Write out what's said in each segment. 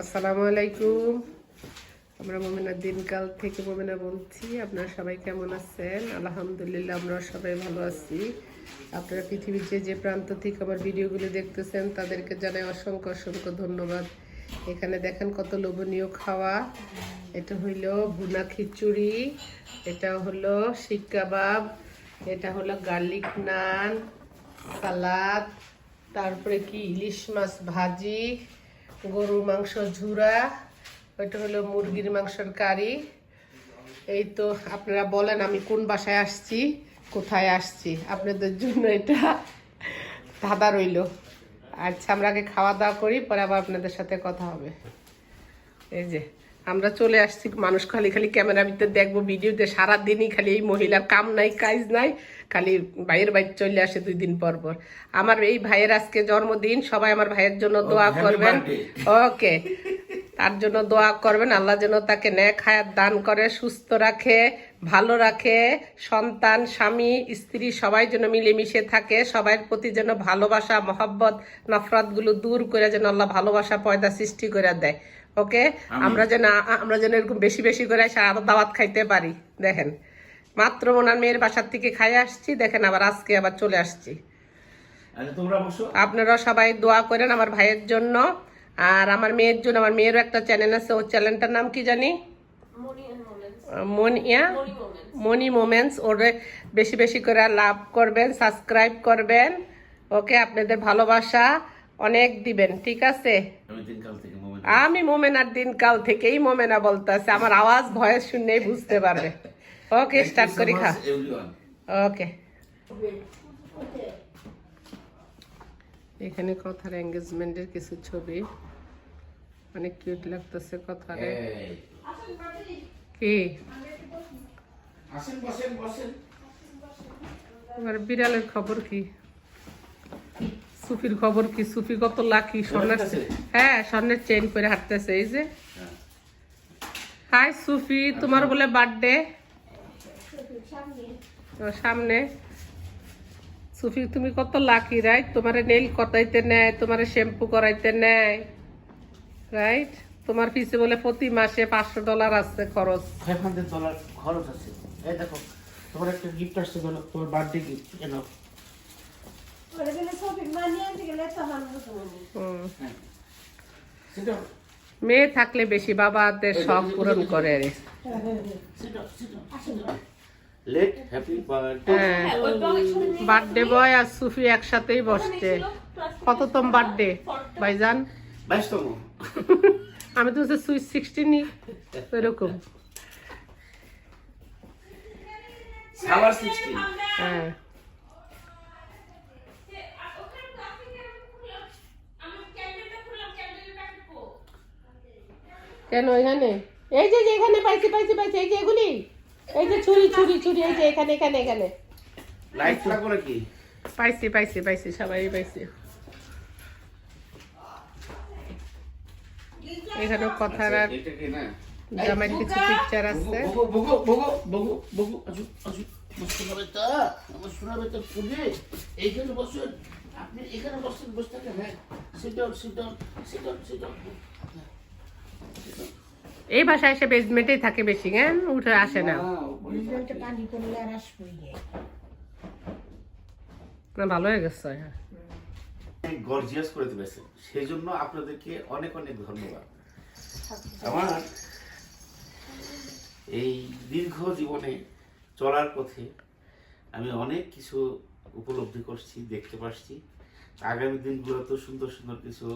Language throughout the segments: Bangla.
আসসালামু আলাইকুম। আমরা মোমেনার দিনকাল থেকে মোমেনা বলছি, আপনারা সবাই কেমন আছেন? আলহামদুলিল্লাহ আমরা সবাই ভালো আছি। আপনারা পৃথিবীর যে যে প্রান্ত থেকে আমার ভিডিওগুলো দেখতেছেন, তাদেরকে জানাই অসংখ্য অসংখ্য ধন্যবাদ। এখানে দেখেন কত লোভনীয় খাওয়া। এটা হইল ভুনা খিচুড়ি, এটা হলো শিক এটা হলো গার্লিক নান, সালাদ, তারপরে কি ইলিশ মাছ ভাজি গরুর মাংস ঝুরা, ওইটা হলো মুরগির মাংসের কারি। এই তো আপনারা বলেন আমি কোন বাসায় আসছি, কোথায় আসছি। আপনাদের জন্য এটা ধাঁধা রইল। আচ্ছা আমরা আগে খাওয়া দাওয়া করি, পরে আবার আপনাদের সাথে কথা হবে। এই যে আমরা চলে আসছি মানুষ খালি খালি ক্যামেরার ভিতরে দেখব ভিডিওতে সারাদিনই খালি এই মহিলার কাম নাই কাজ নাই খালি ভাইয়ের বাড়ি চলে আসে দুই দিন পর পর। আমার এই ভাইয়ের আজকে জন্মদিন সবাই আমার ভাইয়ের জন্য দোয়া করবেন। ওকে তার জন্য দোয়া করবেন। আল্লাহ যেন তাকে ন্যাক হায়াত দান করে সুস্থ রাখে ভালো রাখে। সন্তান স্বামী স্ত্রী সবাই যেন মিলেমিশে থাকে। সবার প্রতি যেন ভালোবাসা মহব্বত নফরতগুলো দূর করে যেন আল্লাহ ভালোবাসা পয়দা সৃষ্টি করে দেয়। ওকে? আমরা যেন আমরা যেন এরকম বেশি বেশি করে সারা দাওয়াত খাইতে পারি। দেখেন মাত্র ওনার মেয়ের বাসার থেকে খাই আসছি। দেখেন আবার আজকে আবার চলে আসছি। আচ্ছা আপনারা সবাই দোয়া করেন আমার ভাইয়ের জন্য। আর আমার মেয়ের জন্য আমার মেয়েরও একটা চ্যানেল আছে ওর চ্যানেলটার নাম কি জানি? মনিয়া মনি মোমেন্টস ওরে বেশি বেশি করে লাভ করবেন সাবস্ক্রাইব করবেন। ওকে আপনাদের ভালোবাসা অনেক দিবেন ঠিক আছে? আমি মোমেনার দিন কাল থেকেই মোমেনা বলতেছে আমার আওয়াজ ভয়েস শুনলেই বুঝতে পারবে। ওকে স্টার্ট করি খা। ওকে এখানে কথার এঙ্গেজমেন্টের কিছু ছবি। অনেক কিউট লাগতেছে কথারে। কি? এবার বিড়ালের খবর কি? সুফির খবর কি? সুফি কত লাকি স্বর্ণের হ্যাঁ স্বর্ণের চেইন পরে হাঁটতেছে এই যে। হাই সুফি তোমার বলে বার্থডে সামনে। সুফি তুমি কত লাকি রাইট তোমারে নেল কটাইতে নেয় তোমারে শ্যাম্পু করাইতে নেয় রাইট তোমার পিছে বলে প্রতি মাসে পাঁচশো ডলার আছে খরচ। ফাইভ হান্ড্রেড ডলার খরচ আছে। এই দেখো তোমার একটা গিফট আসছে বলো তোমার বার্থডে গিফট কেন মেয়ে থাকলে বেশি বাবাদের সব পূরণ করে লেট হ্যাপি বার্থডে হ্যাঁ বার্থডে বয় আর সুফি একসাথেই বসছে। কততম বার্থডে ভাইজান? বাইশতম আমি তো সুইট সিক্সটিনই এরকম হ্যাঁ। কেন এখানে? এই যে যে এখানে পাইছি পাইছি পাইছি এই যে এগুলি এই যে ছুরি ছুরি ছুরি এই যে এখানে এখানে এখানে। লাইট লাগবে নাকি? পাইছি পাইছি পাইছি সবাই পাইছি। এখানে কথার আর না? জামাইয়ের কিছু পিকচার আছে। বগো বগো বগো বগো আসুন আমার সোনা বেটা আমার সোনা বেটা ফুলে এইখানে বসুন। আপনি এখানে বসেন বসে থাকেন হ্যাঁ। Sit down sit down sit down sit down এই বাসায় এসে বেসমেন্টেই থাকে বেশি হ্যাঁ? উঠে আসে না। ভালো হয়ে গেছে। গর্জিয়াস করে তুলেছেন সেই জন্য আপনাদেরকে অনেক অনেক ধন্যবাদ। আমার এই দীর্ঘ জীবনে চলার পথে আমি অনেক কিছু উপলব্ধি করছি, দেখতে পাচ্ছি আগামী দিনগুলোতে সুন্দর সুন্দর কিছু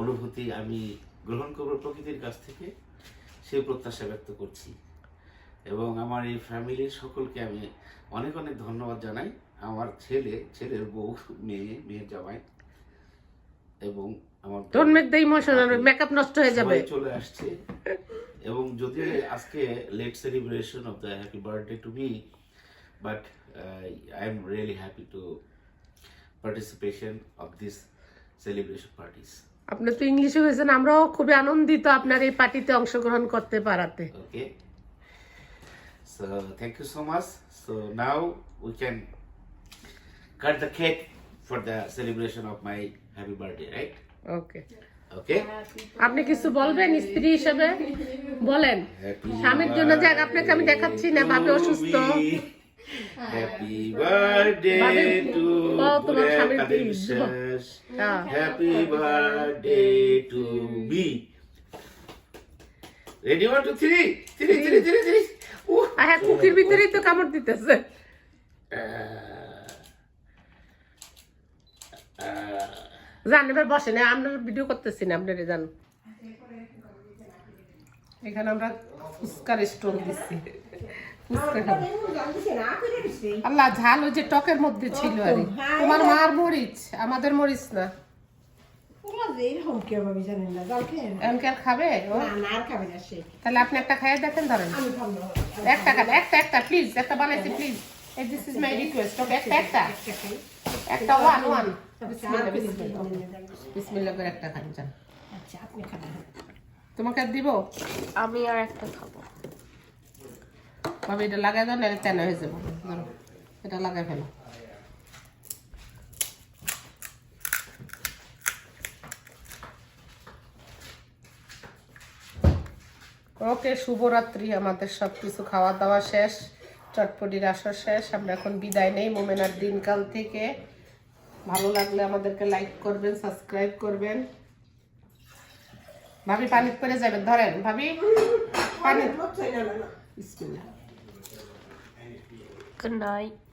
অনুভূতি আমি গ্রহণ করব প্রকৃতির কাছ থেকে। সেই প্রত্যাশা ব্যক্ত করছি। এবং আমার এই ফ্যামিলির সকলকে আমি অনেক অনেক ধন্যবাদ জানাই। আমার ছেলে ছেলের বউ মেয়ে মেয়ের জামাই এবং আমার don't make the emotional makeup নষ্ট হয়ে যাবে। চলে আসছে। এবং যদি আজকে let celebration of the happy birthday to me but I am really happy to participation of this celebration parties আপনি তো ইংলিশে হয়েছেন আমরাও খুবই আনন্দিত আপনার এই পার্টিতে অংশগ্রহণ করতে পারাতে Okay. So thank you so much. So now we can cut the cake for the celebration of my happy birthday, right? Okay okay আপনি কিছু বলবেন স্ত্রী হিসেবে বলেন স্বামীর জন্য যাক আপনাকে আমি দেখাচ্ছি না ভাবে অসুস্থ টু ও, তোমার স্বামীর দিন। বিশ্বাস হ্যাঁ। Happy birthday to me ready one two three three three three three আর হ্যাঁ কুকির ভিতরেই তো কামড় দিতেছে। জান এবার বসেন। আমরা ভিডিও করতেছি না আপনারা জান। এখানে আমরা ফুচকার স্টোন দিচ্ছি আল্লাহ ঝাল ওই যে টকের মধ্যে ছিল আর। তোমার মার মরিচ আমাদের মরিচ না। খাবে তাহলে আপনি একটা খাইয়ে দেখেন ধরেন। একটা খান একটা একটা প্লিজ একটা বানাইছি please this is my request একটা একটা। একটা ওয়ান ওয়ান। বিসমিল্লাহ করে একটা খান যান। আচ্ছা আপনি খাবেন। তোমাকে আর দিব? আমি আর একটা খাব। ভাবে, এটা লাগাই দাও না তেনা হয়ে যাব। ধরো, এটা লাগাই ফেলো। ওকে, শুভরাত্রি, আমাদের সব কিছু খাওয়া দাওয়া শেষ, চটপটির আসর শেষ, আমরা এখন বিদায় নেই মোমেনার দিনকাল থেকে। ভালো লাগলে আমাদেরকে লাইক করবেন সাবস্ক্রাইব করবেন। ভাবি, পানি করে যাবেন, ধরেন, ভাবি পানি くない。